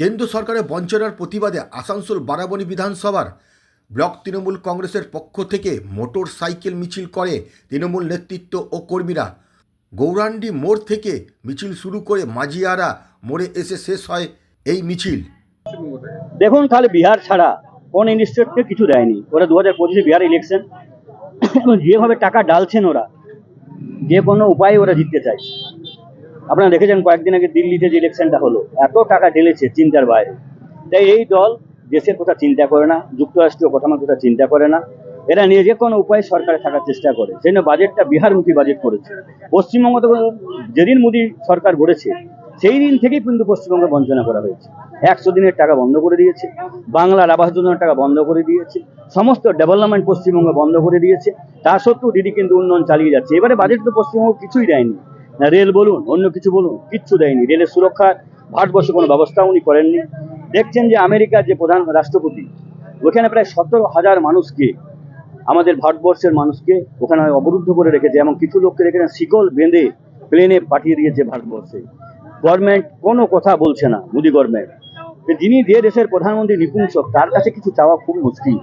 কেন্দ্র সরকারের বঞ্চনার প্রতিবাদে আসানসোল বারাবণী বিধানসভার ব্লক তৃণমূল কংগ্রেসের পক্ষ থেকে মোটর সাইকেল মিছিল করে তৃণমূল নেতৃত্ব ও কর্মীরা। গৌরাণ্ডি মোড় থেকে মিছিল শুরু করে মাঝিয়ারা মোড়ে এসে শেষ হয় এই মিছিল। দেখুন তাহলে বিহার ছাড়া কোন ইনস্টিটিউটকে কিছু দেয়নি। ওরা দু হাজার পঁচিশে বিহার ইলেকশন যেভাবে টাকা ডালছেন ওরা, যে কোনো উপায়ে ওরা জিততে চায়। আপনারা দেখেছেন কয়েকদিন আগে দিল্লিতে যে ইলেকশনটা হলো, এত টাকা ঢেলেছে চিন্তার বাইরে। তাই এই দল দেশের কথা চিন্তা করে না, যুক্তরাষ্ট্রীয় কাঠামোর কথা চিন্তা করে না। এরা নিয়ে যে কোনো উপায়ে সরকারে থাকার চেষ্টা করে। সেই জন্য বাজেটটা বিহারমুখী বাজেট করেছে। পশ্চিমবঙ্গ তো যেদিন মোদী সরকার গড়েছে, সেই দিন থেকেই কিন্তু পশ্চিমবঙ্গে বঞ্চনা করা হয়েছে। একশো দিনের টাকা বন্ধ করে দিয়েছে, বাংলার আবাস যোজনার টাকা বন্ধ করে দিয়েছে, সমস্ত ডেভেলপমেন্ট পশ্চিমবঙ্গে বন্ধ করে দিয়েছে। তা সত্ত্বেও দিদি কিন্তু উন্নয়ন চালিয়ে যাচ্ছে। এবারে বাজেট তো পশ্চিমবঙ্গ কিছুই দেয়নি। না রেল বলুন, অন্য কিছু বলুন, কিচ্ছু দেয়নি। রেলের সুরক্ষা, ভারতবর্ষে কোনো ব্যবস্থা উনি করেননি। দেখছেন যে আমেরিকার যে প্রধান রাষ্ট্রপতি, ওখানে প্রায় সতেরো হাজার মানুষকে, আমাদের ভারতবর্ষের মানুষকে ওখানে অবরুদ্ধ করে রেখেছে এবং কিছু লোককে রেখেছে শিকল বেঁধে প্লেনে পাঠিয়ে দিয়েছে ভারতবর্ষে। গভর্নমেন্ট কোনো কথা বলছে না, মোদী গভর্নমেন্ট যিনি যে দেশের প্রধানমন্ত্রী নিপুংসক তার কাছে কিছু চাওয়া খুব মুশকিল।